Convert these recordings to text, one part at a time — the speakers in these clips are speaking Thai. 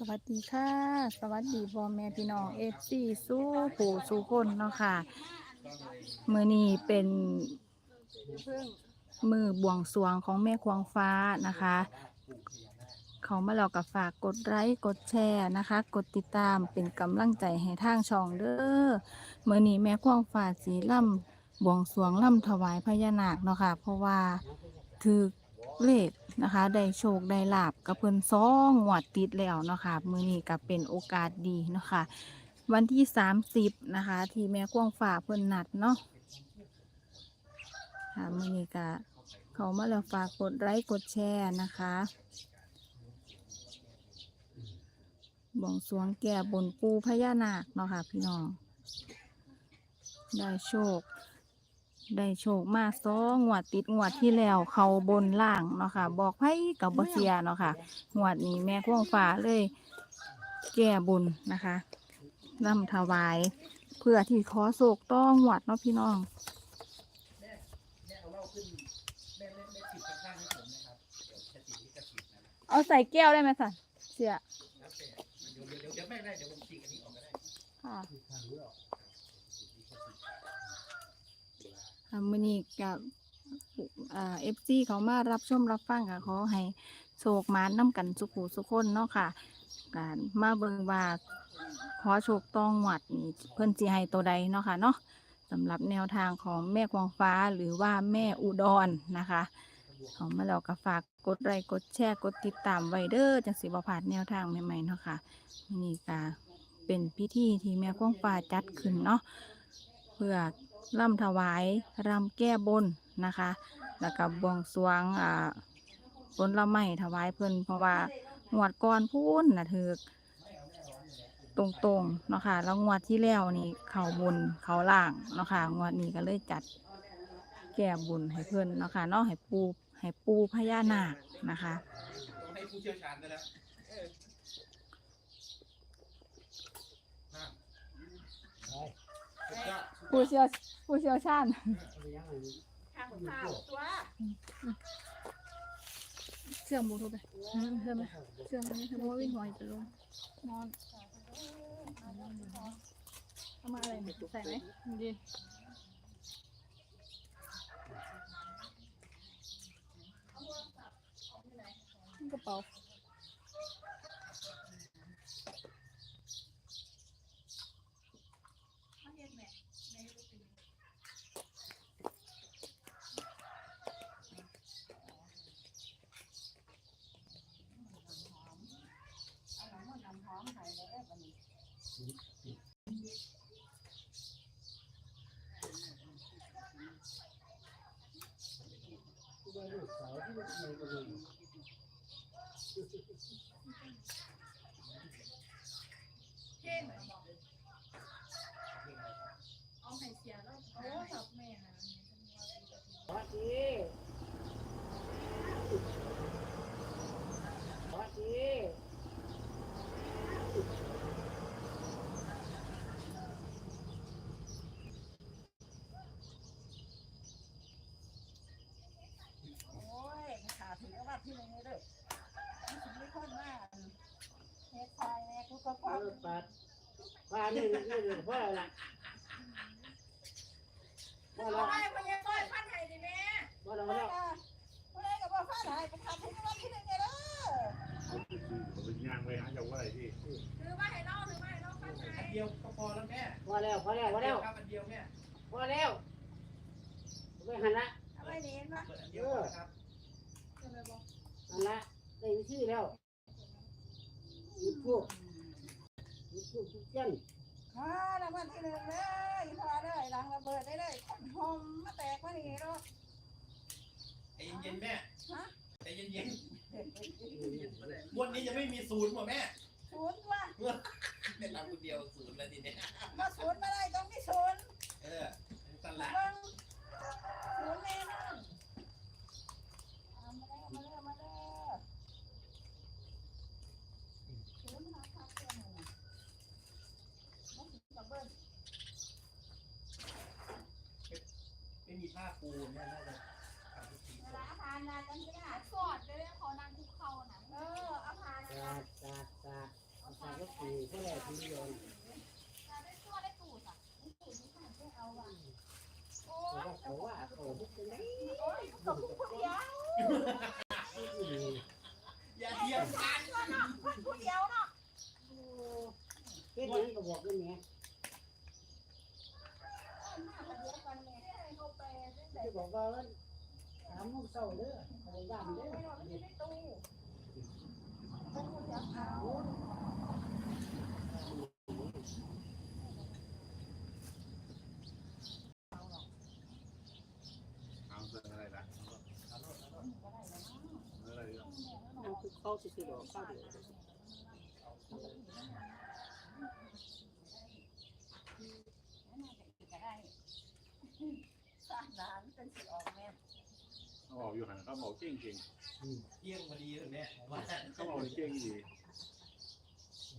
สวัสดีค่ะ สวัสดีพ่อแม่พี่น้องเอฟซีสู้ผู้สู้คนเนาะค่ะ มือนี้เป็นมือบวงสรวงของแม่ควงฟ้านะคะ เขามาแล้วกับฝากกดไลค์กดแชร์นะคะ กดติดตามเป็นกำลังใจให้ทางช่องเด้อมือนี้แม่ควงฟ้าสีล่ำบวงสรวงล่ำถวายพญานาคเนาะค่ะ เพราะว่าถือ เลขนะคะ ได้โชค ได้ลาบกับเพิ่นสองงวดติดแล้วเนาะค่ะมือนี้ก็เป็นโอกาสดีเนาะค่ะวันที่30นะคะ ที่แม่ควงฝากเพิ่นนัดเนาะค่ะมือนี้ก็เขามาแล้วฝากกดไลค์กดแชร์นะคะบวงสวงแก่บนปูพญานาคเนาะค่ะพี่น้อง ได้โชค ได้โชคมาสองงวดติดงวดที่แล้วเขาบนล่างเนาะค่ะ บอกให้กับบเซียเนาะค่ะงวดนี้แม่ควงฟ้าเลย แก้บุญนะคะนำถวาย เพื่อที่ขอโศกต้องหวัดเนาะพี่น้องเอาใส่แก้วได้ไหมสันเสียค่ะอ่ามือนี้กั บอ่าเอฟซีเขามารับชมรับฟังค่ะขอให้โศกมานน้ำกันสุขูสุขคนเนาะค่ะการมาเบิงว่าขอโชคต้องหวัดนี่เพิ่นสิให้ตัวใดเนาะค่ะเนาะสำหรับแนวทางของแม่ควงฟ้าหรือว่าแม่อุดรนะคะเขามาแล้วก็ฝากกดไลค์กดแชร์กดติดตามไวเด้อจังสิบ่พาดแนวทางใหม่ๆเนาะค่ะนี่ก็เป็นพิธีที่แม่ควงฟ้าจัดขึ้นเนาะเพื่อ ร่ำถวายรำแก้บนนะคะ แล้วก็บวงสรวงอ่าผลละไม้ถวายเพิ่นเพราะว่างวดก่อนพูนนะถือตรงๆเนาะค่ะแล้วงวดที่แล้วนี่เขาบนเขาล่างเนาะค่ะงวดนี้ก็เลยจัดแก้บุญให้เพิ่นเนาะค่ะเนาะให้ปูให้ปูพญานาคนะคะต้องให้ผู้เชี่ยวชาญได้แล้วนั่นผู้เชี่ยว ผู้เชี่ยวชาญทางข่าวตัวเชื่อมบูทูธไปอืมเชื่อมไหมเชื่อมไหมเชื่อมว่าวิ่งหอยจะลงนอนเอามาอะไรใส่ไหมดีกระเป๋า já não sabe, mas é que eu vou isso? Queima, irmão. อันเดียวก่อนนะครับหันละได้วิธีแล้วหยิบพวกหยิบพวกทุกเส้นอ่ารางวัลที่หนึ่งเลยพอเลยหลังระเบิดได้เลยคนหอมมาแตกมานี่เนาะใจเย็นๆแม่ฮะใจเย็นๆงวดนี้จะไม่มีศูนย์ป่ะแม่ศูนย์ว่ะแม่ทำคนเดียวศูนย์แล้วทีเนี้ยมาศูนย์มาได้ต้องมีศูนย์เออตลาดศูนย์แน่นอนเอามาเลยมาเลยมาเลยศูนย์มาครับเพื่อนหน่อยนะมาถึงกับเบิ้ง ไม่มีผ้า ปูเนี่ยน่าจะทำพิธีเวลาทานนานกันก็ได้สอดเลยขอนางคุกเข่านะเออเอาผ่านตาตาตาก็แหละทีเดียวเขาว่าเขาว่าเขาบุกไปไหน ตกผู้เดียว อย่าเทียมกัน ผู้เดียวเนาะ เฮ็ดหยังก็บอกกันแหน่จะบอกว่าวันสามโมงเช้าเด้อเขาย่านเด้อ เอาเสนออะไรล่ะเสนออะไรเรื่อง เอาคือเขาสิสิดอกข้าวเดียวสร้างร้านเป็นสิออกแม่เขาบอกอยู่หันเขาบอกเก่งเก่งเที่ยงพอดีเลยเนี่ผมว่าเขาบอกเก่งดี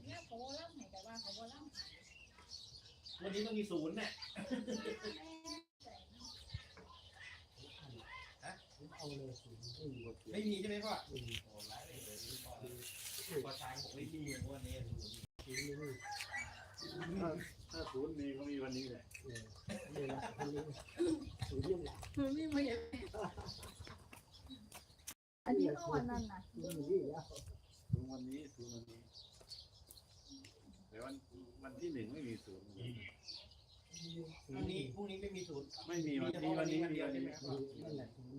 เนี่ยโคล่ำไหนแต่ว่าเขาโคล่ำวันนี้ต้องมีศูนย์เนี่ย เอาเลยสิอืมบ่เกี่ยว ไม่มีใช่ไหมพ่ออืมโอ้ร้ายเลยเลยพ่อพอช้างผมไม่มีวันนี้อืมอืมถ้าถ้าศูนย์มีก็มีวันนี้แหละเออนี่ล่ะอันนี้ถึงยังล่ะมันมีมาเห็นอันนี้เมื่อวันนั้นน่ะมันนี่แล้วศูนย์วันนี้ศูนย์วันนี้แต่วันวันที่หนึ่งไม่มีศูนย์พรุ่งนี้พรุ่งนี้ไม่มีศูนย์ไม่มีวันนี้วันนี้วันนี้วันนี้อืมนั่นแหละอืม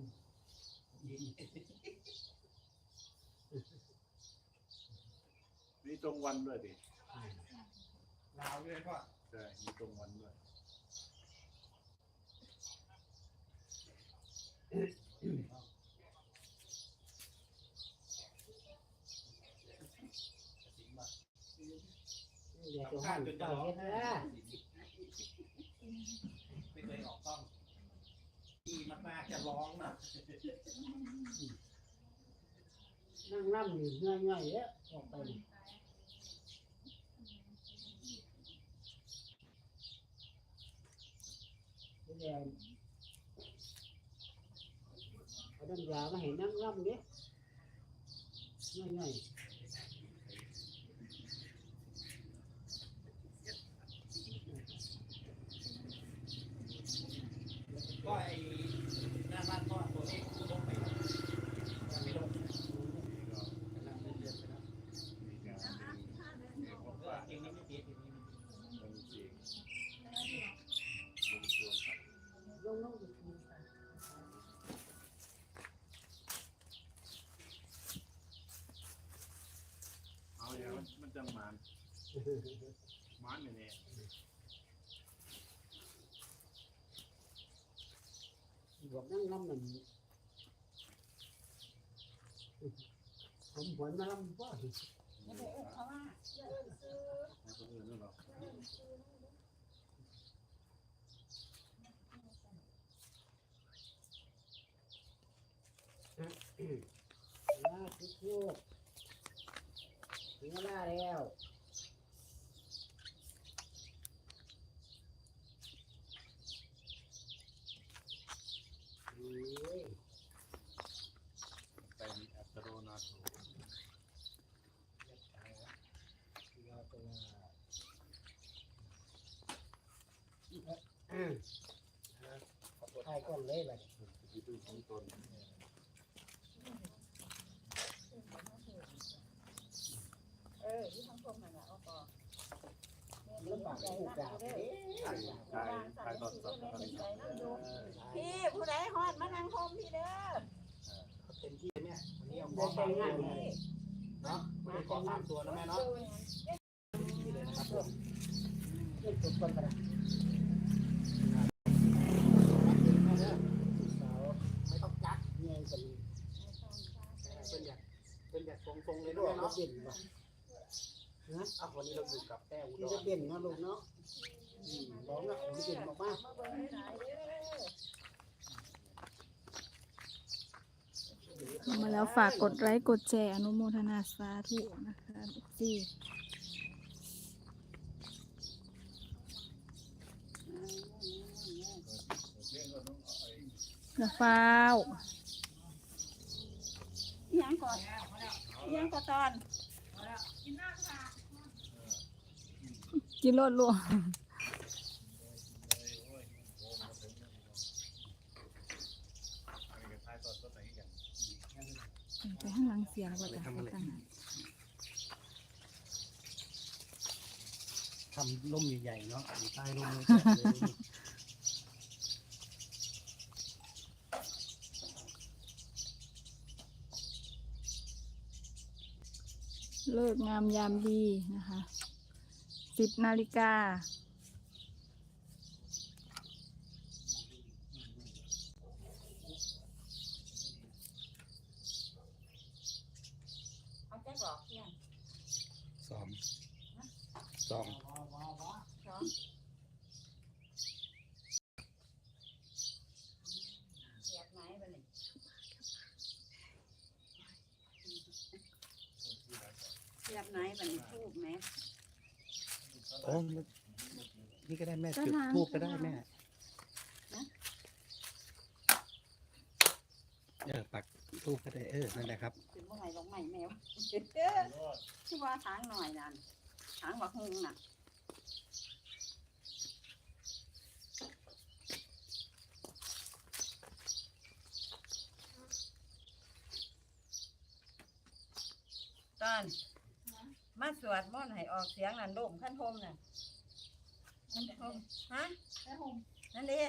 ตรงวันด้วยดิลาวด้วยพ่อใช่มีตรงวันด้วยอย่าไปห้ามเจ้าเฮ็ดนะไม่เคยออกต้องดีมากๆจะร้องนะนั่งนั่งอยู่เงื่อยๆเด้อออกไป นี่เดี๋ยวเอาน้ำยามาให้นั่งนั่งเด้ง่ายๆ ก็ไอ้หน้าบ้านพ่อตัวเองลงไปยังไม่ลง นี่ก็ กำลังเลื่อนๆไปแล้ว มีการมีพบ เออ ว่า เก่งนี้ไม่ผิดเก่งนี้ไม่ผิด เป็นจริงลงตัวครับ ลงลงดูสิค่ะ เอาอย่าง มันมันจะมันมันอย่างนี้บอกนั่งลำนั่นผมหวนมาลำบ่ไม่ได้เออเขาว่าให้คนอื่นด้วยหรอลาทุกทุก ถึงเวลาแล้วโอ้ย ไปมีอัตโนนาโถ เราไปว่าอืมทายก่อนเลยบัด ที่พึ่งของตน เออที่ทั้งพวกมันอะก็พอ ลำบากผู้กราบเด้ ใช่ใช่ใช่ตอนสอบตอนนี้ พี่ผู้ใดฮอดมานั่งโฮมพี่เด้อ เต็มที่เนี่ยวันนี้เอาข ได้แต่งงานเนาะไม่ได้ขอสามตัวนะแม่เนาะนี่เลยนะครับผมเล่นตัวคนไปนะสาวไม่ต้องกักเงี้ยกันเป็นอยากเป็นอยากทรงๆเลยด้ด้ววยยรถเนาะเด่นป่ะอ้าววันนี้เราอยู่กับแต้วอุที่ดรเด่นนะลูกเนาะร้องนะรถเด่นมากมาก มาเบิ่งให้หลายเด้อเข้ามาแล้วฝากกดไลค์กดแชร์อนุโมทนาสาธุนะคะที่กระฟ้าวยังก่อนยังก่อนตอน กินรถลวงไปข้างหลัง เสียแล้วก็จะไปข้างหลังทำร่มใหญ่ๆเนาะอยู่ใต้ร่มเลยเลิกงามยามดีนะคะสิบนาฬิกาเอาใจบอกเพียง สองสอง สองเสียบไหนบ้านี่เสียบไหนบ้านี่ทูบไหม เออนี่ก็ได้แม่จุดทูบก็ได้แม่เออปักทูบก็ได้เออนั่นแหละครับถึงเมื่อไหร่ลงใหม่แมวที่ว่าทางหน่อยนั่นทางบักฮุงน่ะตอนมา สวดมนต์ให้ออกเสียงนั่นโดมขั้นโฮมน่ะขั้นโฮมฮะนั่นดิ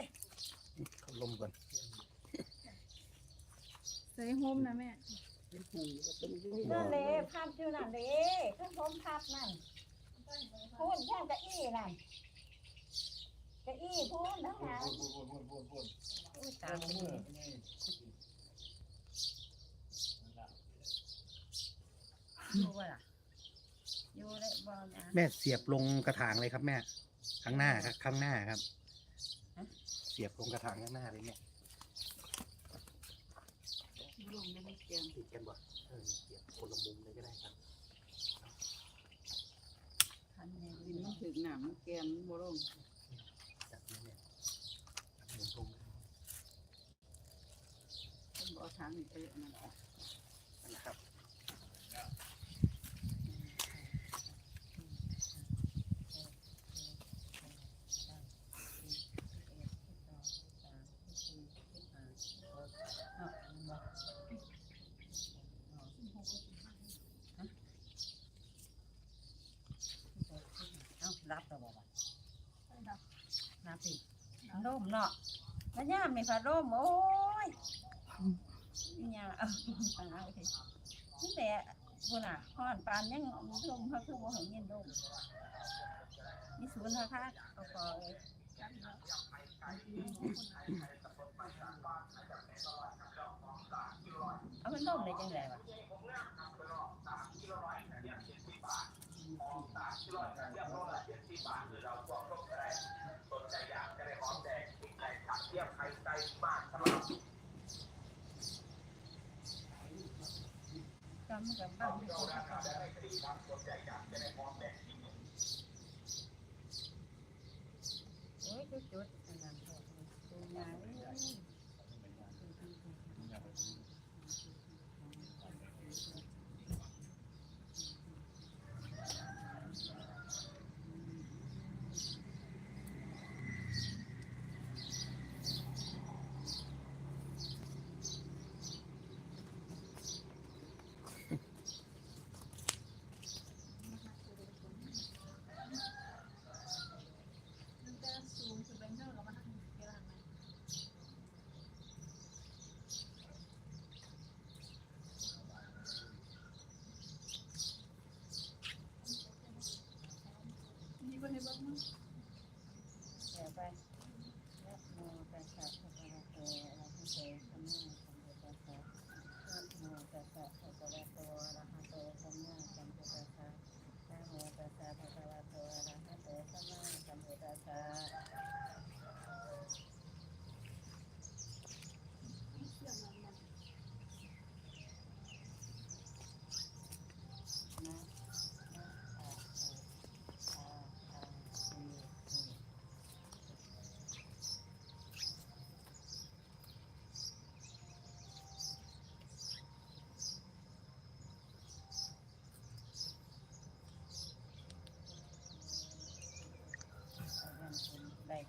เขาลมก่อนใส่โฮมนะแม่นั่นเลยภาพชื่อนั่นเลยขั้นโฮมภาพนั่นพูนแค่กะอี้นั่นกะอี้พูนทั้งนั้นอุ้ยตามมืออยู่บ่ล่ะ อยู่ได้บ่นะแม่เสียบลงกระถางเลยครับแม่ข้างหน้าครับข้างหน้าครับ เสียบลงกระถางข้างหน้าเลยเนี่ยติดกันบ่เออเสียบคนละมุมเลยก็ได้ครับคันแนวดินมันถึกหนามมันแกนมันบ่ลงจับนี่เนี่ยจับหมุนตรง มันบ่เอาทางนี่ไปอันนั่นนะครับ เอารับแล้วบ่ล่ะ รับสิร่มเนาะแล้วย่ามมีผ้าร่มโอ้ยนี่ยเอาตายสินี่แต่บุน่ะฮ้อนปานยังร่มเขาคือบ่เห็นเย็นร่มนี่ศูนย์นะคะเอาพอเอ้ยเอาเป็นร่มได้จังไดวะ มันกับบ้าน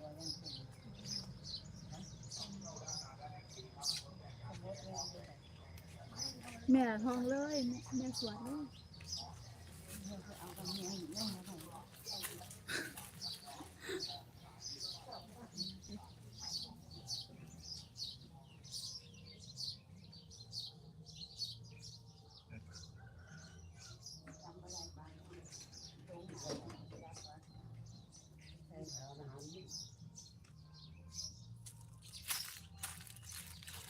ก็ยังถึงสมมติว่าแม่ทองเลยแม่แม่สวดเลย เอากำเนิดเรื่องมาของ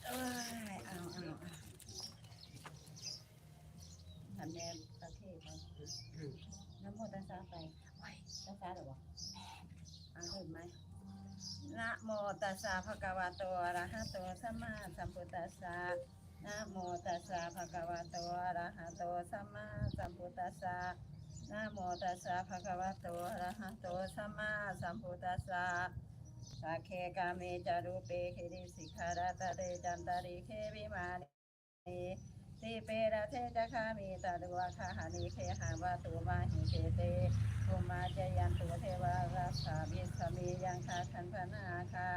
เอ้ยเอาเอาทำแนวประเทศเขาน้ำโมตัสสะไปโอ้ยตัสสะเหรอวะอ่านเห็นไหมนะ โมตัสสะภะคะวะโตอะระหะโตสัมมาสัมพุทธัสสะนะโมตัสสะภะคะวะโตอะระหะโตสัมมาสัมพุทธัสสะนะโมตัสสะภะคะวะโตอะระหะโตสัมมาสัมพุทธัสสะสักเคกาเมจารุเปเคริสิกขาราตะเรจันตาริเควิมานิ สิเประเทจะคามีตาดวะคาหานิเคหาวาตุมาหิเคเตภูมาจยันตุเทวารัสสามิสมียังคาคันพนาคา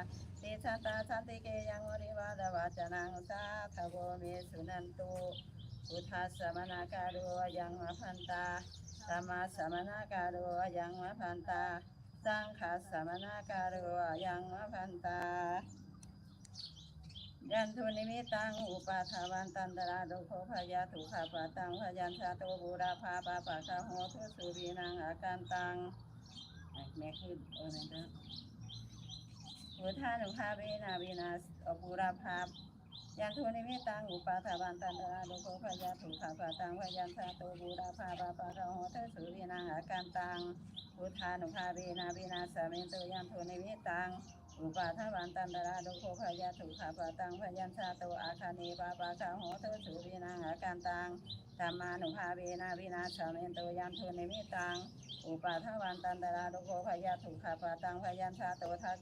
ติชะตาสันติเกยังวริวาดวาจนังสาทโวเมสุนันตุพุทธัสสมนาการุยังมะพันตาธรรมาสมนาการุยังมะพันตา สังฆสสมนาการุยังมะพันตา ยันทุนิมิตังอุปาทาวันตันตราดุโคพยาถุขาปะตังพยัญชาโตบูราภาปาปะคาโหทุสุรีนังอาการตังอะแม่ขึ้นเออแม่เด้อพุทธานุภาเวนาวินาสอบูราภาพยันทุนิมิตังอุปาทาวันตันตราดุโคพยาถุขาปะตังพยัญชาโตบูราภาปาปะคาโหทุสุรีนังอาการตังพุทธานุภาเวนาวินาสเมนตุยันโทนิมิตัง อุปาทวันตันตราดุโคพยาถุขาปะตังพยัญชาโตอาคานีปาปะคาโหเทสุวินังอาการตังธรรมานุภาเวนาวินาสเมนตุยันโทนิมิตัง อุปาทวันตันตราดุโคพยาถุขาปะตังพยัญชาโตทัก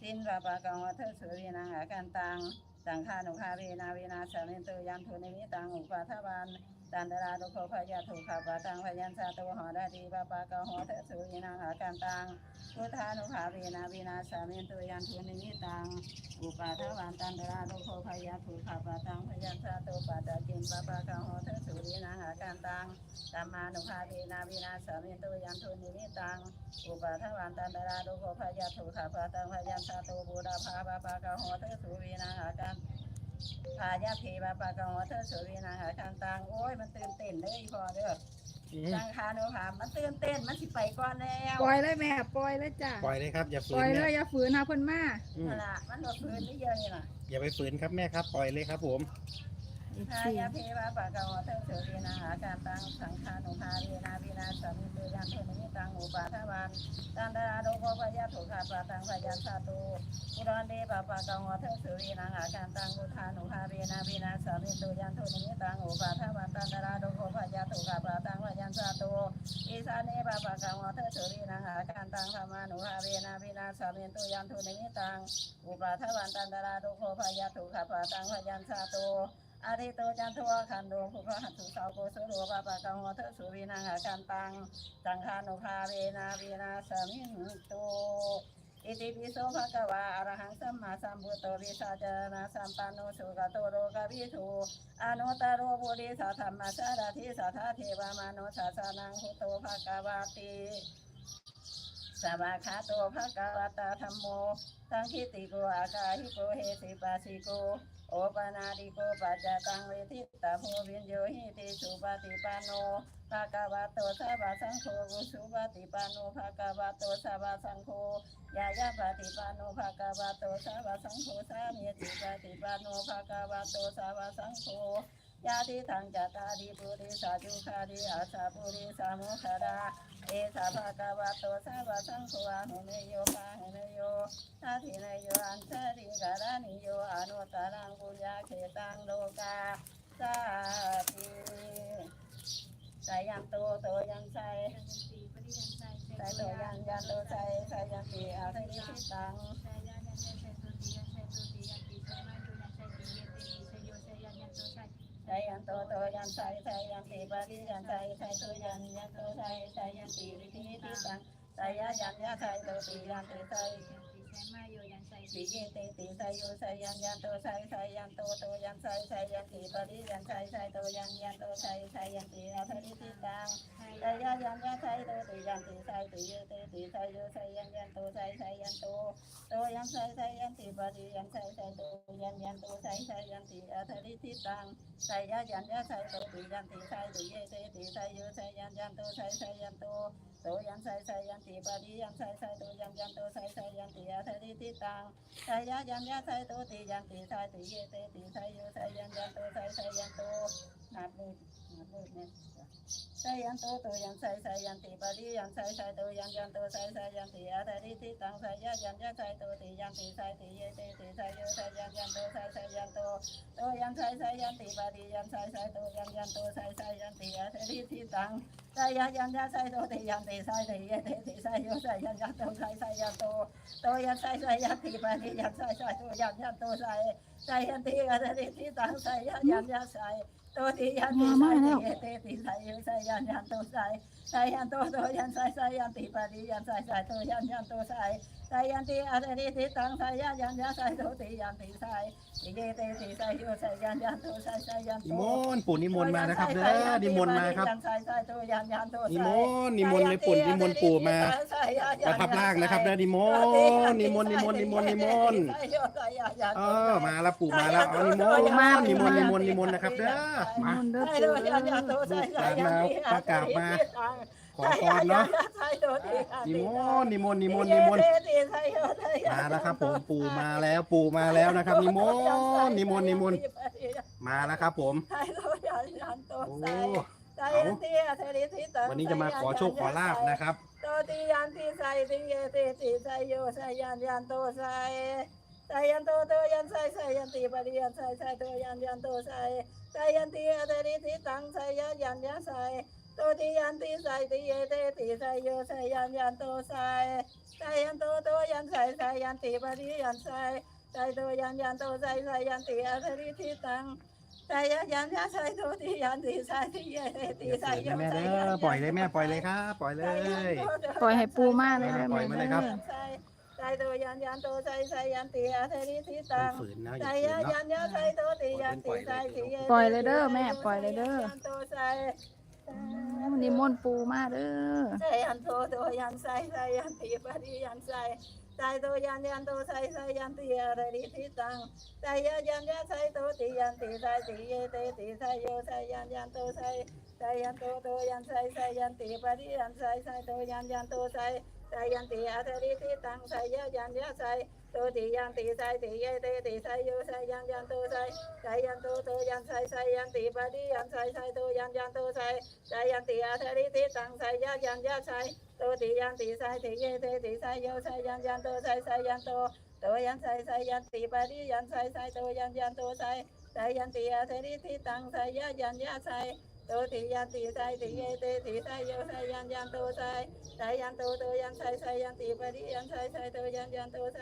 สินปาปะกังวเทสุวินังอาการตังสังฆานุภาเวนาวินาสเมนตุยันโทนิมิตังอุปาทวัน ตันตราดุโคพยาถุขาปะตังพยัญชาโตหอดาดีปาปะกังโหเทสุวินังอาการตังพุทธานุภาเวนะวินาสามินตุยันทุนิมิตังอุปาทวันตันตราโลโคพยาภูขาปะตังพยัญชาโตปัตะกินปะปะกังโหเทสุรีนังอาการตังตัมมานุภาเวนะวินาสามินตุยันทุนิมิตังอุปาทวันตันตราโลโคพยาภูขาปะตังพยัญชาโตบูราภาปะปะกังโหเทสุรีนังอาการ พายาพีปะปะกังโหเทสุรีนังอาการตังโอ้ยมันตื่นเต้นเด้ออีพอเด้อสังฆานุภามันตื่นเต้นมันสิไปก่อนแล้วปล่อยเลยแม่ปล่อยเลยจ้ะปล่อยเลยครับอย่าฝืปล่นอยเลแม่ยอย่าฝืนหาเพิ่นมาอืมนั่นล่ะมันโดดพื้นนี่เยอะนี่ล่ะอย่าไปฝืนครับแม่ครับ ปล่อยเลยครับผม ทายาเพวะปะกวะเทเสรีนาหาการตังสังฆานุภาเวนาวินาสมิตุยันเทนิตังอุปาทวันตันดาโดโกพยาถุขาปะตังพยัญชาตุปุรันเดปะปะกวะเทเสรีนาหาการตังอุทานุภาเวนาวินาสมิตุยันเทนิตังอุปาทวันตันดาโดโกพยาถุขาปะตังพยัญชาตุอิสาเนปะปะกวะเทเสรีนาหาการตังธรรมานุภาเวนาวินาสมิตุยันเทนิตังอุปาทวันตันดาโดโกพยาถุขาปะตังพยัญชาตุ อาทิโตจันทวะขันโดภุพหัตถุสาวโกสุโรปะปะกังวะเทสุวินังอาการตังสังฆานุภาเวนาวินาสมินตุอิติปิโสภะคะวะอะระหังสัมมาสัมพุทโตวิชาจารณะสัมปันโนสุขโตโรกวิทูอนุตตรโรบุริสธรรมสารทิสัทธาเทวามนุสาสนังพุทโตภะคะวะติสวากขาโตภะคะวะตาธัมโม สังคิติโกอากาหิโกเฮสิปัสสิโก โอปนาดิโกปัจจตังเวทิตาโพวินโยหิติสุปฏิปันโนภะกะวะโตสาวะสังโฆสุปฏิปันโนภะกะวะโตสาวะสังโฆยายาปฏิปันโนภะกะวะโตสาวะสังโฆสามีจิปฏิปันโนภะกะวะโตสาวะสังโฆ ยาติทังจัตตาดิปุริสาจุคาดิอาสาปุริสามุขดาเอสาภะคะวะโตสาวะสังโฆอะหุเนโยปะหุเนโยนาทินายโยอันเทริการานิโยอนุตตรังปุญญาเขตังโลกาสาธิสายันโตโตยันไซสายโตยันยันโตไซสายันติอาทิทิตัง สายันโตโตยันไซสายันติปริยันไซสายโตยันยันโตไซสายันติริทิทิสังสายยันยะไซโตติยันติไซแสนมาโยยันใส่ติเยเตติสายโยสายันยันโตสายสายันโตโตยันสายสายันติปริยันสายสายโตยันยันโตสายสายันติอาภริติตัง ไสยะยันยะไสโตติยันติไสติเยเตติไสโยไสยันยันโตไสไสยันโตโตยันไสไสยันติปริยันไสไสโตยันยันโตไสไสยันติอาทริติตังไสยะยันยะไสโตติยันติไสติเยเตติไสโยไสยันยันโตไสไสยันโตโตยันไสไสยันติปริยันไสไสโตยันยันโตไสไสยันติอาทริติตังไสยะยันยะไสโตติยันติไสติเยเตติไสโยไสยันยันโตไสไสยันโตนับเลยนับเลยเนี่ย สยันโตโตยันไสไสยันติปะริยันไสไสโตยันยันโตไสไสยันติอาทาริติตังไสยะยันยะไสโตติยันติไสติเยเตติไสโยไสยันยันโตไสไสยันโตโตยันไสไสยันติปะริยันไสไสโตยันยันโตไสไสยันติอาทาริติตังไสยะยันยะไสโตติยันติไสติเยเตติไสโยไสยันยันโตไสไสยันโตโตยันไสไสยันติปานิยันไสไสโตยันยันโตไสไสยันติกะติทิตังไสยันยันยันไสโตติยันติไสติเอเตติไสโยไสยันยันโตไสไสยันโตโตยันไสไสยันติปาริยันไสไสโตยันยันโตไสไสยันติอะติทิตังไสยันยันยันไสโตติยันติไสติเอเตติไสโยไสยันยันโตไสไสยันนิมนต์ปู่นิมนต์มานะครับเด้อนิมนต์มาครับยันไสไสโตยันยันโตไสนิมนต์นิมนต์เลยปู่นิมนต์ปู่มาประทับร่างนะครับเด้อนิมนต์นิมนต์นิมนต์นิมนต์นิมนต์เออมาแล้วปู่มาแล้วเอานิมนต์มานิมนต์นิมนต์นิมนต์นะครับเด้อมามุนเด้อใช่ปูโดยยันยันโตใช่ใช่ยันตีประกาศมา ขอพรเนาะใช่โดยตีนิมนต์นิมนต์นิมนต์นิมนต์มาแล้วครับ ผมปู่มาแล้วปู่มาแล้วนะครับ นิมนต์นิมนต์นิมนต์มาแล้วครับ ผมใช่โดยยันยันโตโอ้ใช่ใช่ยันตีเทริทิตังวันนี้จะมาขอโชคขอลาบนะครับโตติยันตีใส่ติเยติติใส่โยใส่ยันยันโตใส่ใส่ยันโตโตยันใส่ใส่ยันตีปริยันใส่ใส่โตยันยันโตใส่ใส่ยันตีเทริทิตังใส่ยันยันยันใส่โตติยันติใส่ติเยเตติใส่โยใส่ยันยันโตใส่ใส่ยันโตโตยันใส่ใส่ยันติปริยันใส่ใส่โตยันยันโตใส่ใส่ยันติอาทริทิตังใส่ยันยันยันใส่โตติยันติใส่ติเยเตติใส่โยแม่ใส่เด้ยันปล่อยเลยแม่ปล่อยเลยครับปล่อยเลย ปล่อยให้ปูมากเลยเด้อปล่อยมาเลยครับอใส่ใส่โตยันยันโตใส่ใส่ยันติอาทริทิตัง ฝืนนะอใส่ย่าฝืนยันเนาะยันยันใส่โตติยันติใส่ติเยปล่อยเลยเด้อแม่ปล่อยเลยเด้อ ยันโตใส่ นิมนต์ปูมาเด้อใส่ยันโตโตยันใส่ใส่ยันติปาริยันใส่ใส่โตยันยันโตใส่ใส่ยันติอะไรดิทิตังใส่ยันยันยันใส่โตติยันติใส่ติเยเตติใส่โยใส่ยันยันโตใส่ใส่ยันโตโตยันใส่ใส่ยันติปารียันใส่ใส่ยันติอะไรดิทิตังใส่ยันยันยันใส่โตยันยันโตใส่ ส่ยันติอัตยันยันโตใส่สายันติอาทริติตังสายันยันยะสายโตติยันติสายติเยเตติสายโยสายันยันโตสายสายันโตโตยันสายสายันติปาริยันสายสายโตยันยันโตสายสายันติอาทริติตังสายันยันยะสายโตติยันติสายติเยเตติสายโยสายันยันโตสายสายันโตโตยันสายสายันติปาริยันสายสายโตยันยันโตสายสายันติอาทริติตังสายันยันยะสาย โตติยันติสายติเยเตติสายโยสายันยันโตสายสายันโตโตยันไสไสยันติปะติยันไสไสโตยันยันโตไส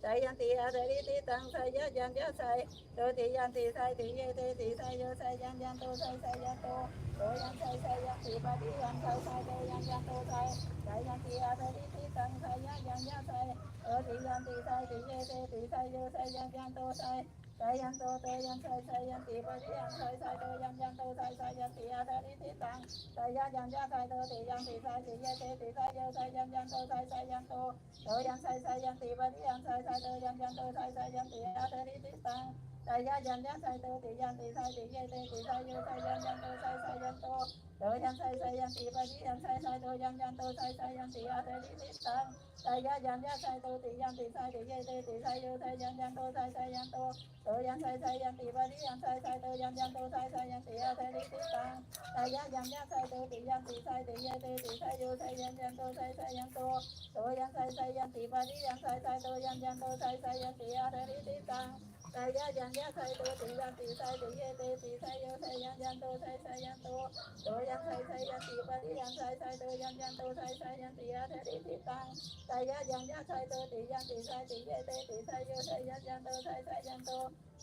ไสยันติอาเทริติตังไสยันไสโตติยันติไสติเยตติไสโยไสยันยันโตไสไสยันโตโตยันไสไสยันติปะติยันไสไสโตยันยันโตไสไสยันติอาเทริติตังไสยันยันยะไสโตติยันติไสติเยเตติไสโยไสยันยันโตไสไสยันโตโตยันไสไสยันติปะติยันโตโตยันติอาเทริติตังสายันยันยันใส่โตติยันติใส่ติเยเตติใส่โยใส่ยันยันโตใส่ใส่ยันโตโตยันใส่ใส่ยันติปะติยันใส่ใส่โตยันยันโตใส่ใส่ยันติอาเตติติตังสายันยันยันใส่โตติยันติใส่ติเยเตติใส่โยใส่ยันยันโตใส่ใส่ยันโตโตยันใส่ใส่ยันติปะติยันใส่ใส่โตยันยันโตใส่ใส่ยันติอาเตติติตังสายันยันยันใส่โตติยันใส่ ตติใส่โยใส่ยันยันโตใส่ใส่ยันโตโตยันใส่ใส่ยันติปะติยันใส่ใส่โตยันยันโตใส่ใส่ยันติอาเตติติตังสายยันยันยันใส่ตัวติยันติใส่ติเยเตติใส่โยใส่ยันยันโตใส่ใส่ยันโตโตยันใส่ใส่ยันติปฏิยันใส่ใส่โตยันยันโตใส่ใส่ยันติอาเทติติตังสายยันยันยันใส่ตัวติยันติใส่ติเยเตติใส่โยใส่ยันยันโตใส่ใส่ ยันโตโตยังไทยไทยยังตีปฏิยังไทยโตยังยังโตไทยไทยยังตีอาเทติติตังไทยะยังยังไทยโตติยังตีไทยติเยเตติไทยยังไทยยังยังโตไทยไทยยังโตโตยังไทยไทยยังตีปฏิยังไทยไทยโตยังยังโตไทยไทยยังตีอาเทติติตังไทยะยังยังไทยโตติยังตีไทยติเยเตติไทยยังไทยยังยังโตไทยไทยยังโตโตยังไทยไทยยังตีปฏิยังไทยไทยโตยังยังโตไทยไทยยังตีอาเทติติตัง ติไทยติเยเตติไทยโยไทยยังยังโตไทยไทยยังโตยังไทยไทยยังติวันติยังไทยไทยโตยังยังโตไทยไทยยังติอาเทติติตังไทยยังยังไทยโตติยังติไทยติเยเตติไทยโยไทยยังยังโตไทยไทยยังโต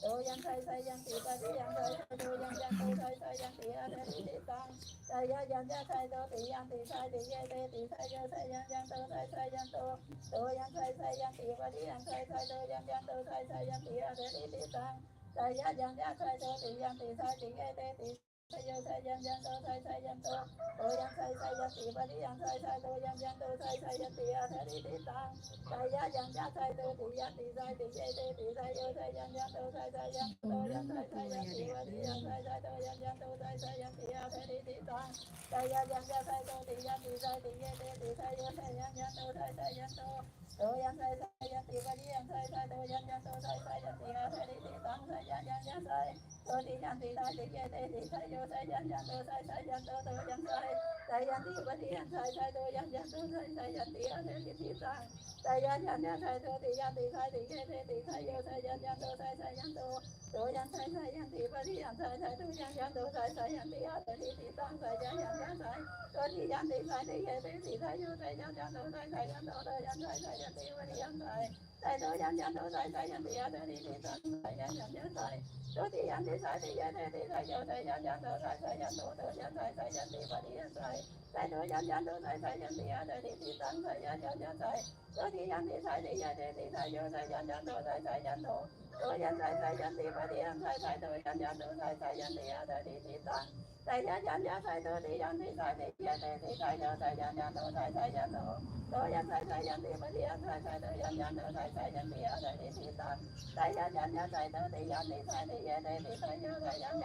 โตยังไทยไทยยังติวันติยังไทยไทยโตยังยังโตไทยไทยยังติอาเทติติตังไทยยังยังยังทยโตติยังติไทยติเยเตติไทยโยไทยยังยังโตไทยไทยยังโตโตยังไทยไทยยังติวันติยังไทยไทยโตยังยังโตไทยไทยยังติอาเทติติตังไทยยันยันยันไทยโตติยันติไทยติเกเตติไทยโยไทยยันยันโตไทยไทยยันโตยันไทยไทยยันติปฏิยันไทยไทยโตยันยันโตไทยไทยยันติอาเตติติตังไทยยันยันยันไทยโตติยันติไทยติเกเตติไทยโยไทยยันยันโตไทยไทยยันโตไทยยันไทยไทยยันติปฏิยันไทยไทยโตยันยันโตไทยไทยยันติอาเตติติตังไทยยันยันยันไทยโตติยันติไท ยติเกเตติไทยโยไทยยันยันโตไทยไทยยันโตโตยันไทยไทยยันติปฏิยันไทยไทยโตยันยันโตไทยไทยยันติอาเตติติตังไทยยันยันยันไทยโตติยันติไทยติยันติติไทยโยไทยยันยันโตไทยไทยยันโตโตยันไทยไทยยันติปฏิยันไทย ไทยโตยันยันโตไทยไทยยันติอาไทยติติตังไทยยันยันยันไทยโตติยันติไทยติยันติติไทยโยไทยยันยันโตไทยไทยยันโตโตยันไทยไทยยันติปฏิยันไทยไทยโตยันยันโตไทยไทยยันติอาไทยติติตังไทยยันยันยันไทยโตติยันติไทยติยันติติไทยโยไทยยัน